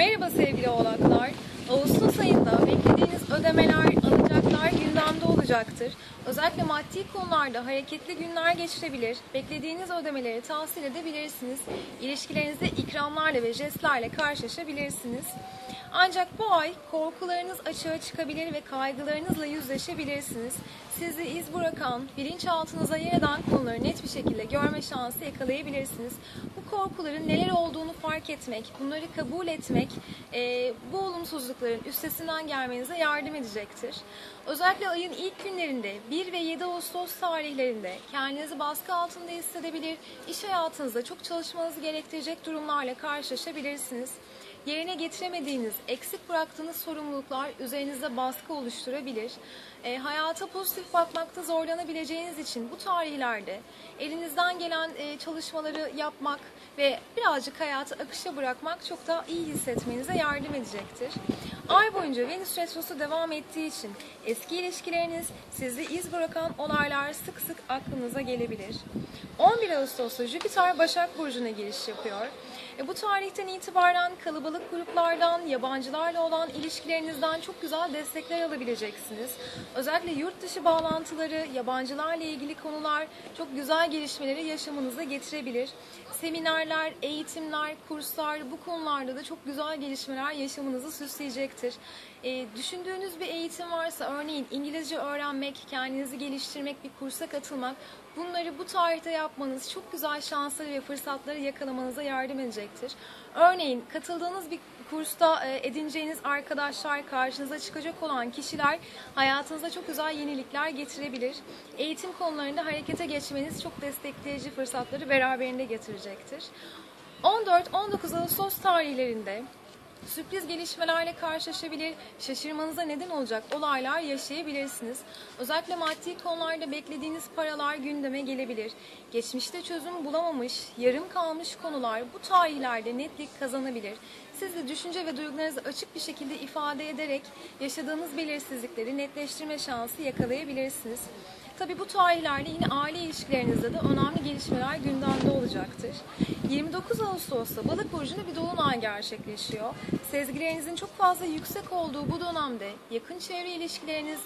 Merhaba sevgili oğlaklar. Ağustos ayında beklediğiniz ödemeler, alacaklar gündemde olacaktır. Özellikle maddi konularda hareketli günler geçirebilir. Beklediğiniz ödemeleri tahsil edebilirsiniz. İlişkilerinizde ikramlarla ve jestlerle karşılaşabilirsiniz. Ancak bu ay korkularınız açığa çıkabilir ve kaygılarınızla yüzleşebilirsiniz. Sizi iz bırakan, bilinçaltınıza yer eden konuları net bir şekilde görme şansı yakalayabilirsiniz. Bu korkuların neler olduğunu fark etmek, bunları kabul etmek, e, bu olumsuzlukların üstesinden gelmenize yardım edecektir. Özellikle ayın ilk günlerinde 1 ve 7 Ağustos tarihlerinde kendinizi baskı altında hissedebilir, iş hayatınızda çok çalışmanızı gerektirecek durumlarla karşılaşabilirsiniz yerine getiremediğiniz, eksik bıraktığınız sorumluluklar üzerinizde baskı oluşturabilir. E, hayata pozitif bakmakta zorlanabileceğiniz için bu tarihlerde elinizden gelen e, çalışmaları yapmak ve birazcık hayatı akışa bırakmak çok daha iyi hissetmenize yardım edecektir. Ay boyunca Venüs Retrosu devam ettiği için eski ilişkileriniz, sizi iz bırakan olaylar sık sık aklınıza gelebilir. 11 Ağustos'ta Jüpiter Başak Burcu'na giriş yapıyor. E, bu tarihten itibaren kalabalık gruplardan, yabancılarla olan ilişkilerinizden çok güzel destekler alabileceksiniz. Özellikle yurt dışı bağlantıları, yabancılarla ilgili konular çok güzel gelişmeleri yaşamınıza getirebilir. Seminerler, eğitimler, kurslar bu konularda da çok güzel gelişmeler yaşamınızı süsleyecektir. E, düşündüğünüz bir eğitim varsa örneğin İngilizce öğrenmek, kendinizi geliştirmek, bir kursa katılmak bunları bu tarihte yapmanız çok güzel şansları ve fırsatları yakalamanıza yardım edecektir. Örneğin katıldığınız bir kursta e, edineceğiniz arkadaşlar, karşınıza çıkacak olan kişiler hayatınıza çok güzel yenilikler getirebilir. Eğitim konularında harekete geçmeniz çok destekleyici fırsatları beraberinde getirecektir. 14-19 Ağustos tarihlerinde sürpriz gelişmelerle karşılaşabilir, şaşırmanıza neden olacak olaylar yaşayabilirsiniz. Özellikle maddi konularda beklediğiniz paralar gündeme gelebilir. Geçmişte çözüm bulamamış, yarım kalmış konular bu tarihlerde netlik kazanabilir. Siz de düşünce ve duygularınızı açık bir şekilde ifade ederek yaşadığınız belirsizlikleri netleştirme şansı yakalayabilirsiniz. Tabi bu tarihlerde yine aile ilişkilerinizde de önemli gelişmeler gündemde olacaktır. 29 Ağustos'ta Balık burcunda bir dolunay gerçekleşiyor. Sezgilerinizin çok fazla yüksek olduğu bu dönemde yakın çevre ilişkileriniz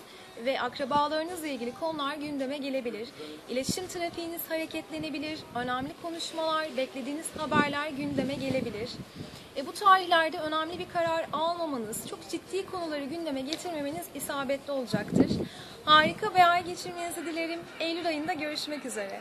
ve akrabalarınızla ilgili konular gündeme gelebilir. İletişim trafiğiniz hareketlenebilir, önemli konuşmalar, beklediğiniz haberler gündeme gelebilir. E, bu tarihlerde önemli bir karar almamanız, çok ciddi konuları gündeme getirmemeniz isabetli olacaktır. Harika bir ay geçirmenizi dilerim. Eylül ayında görüşmek üzere.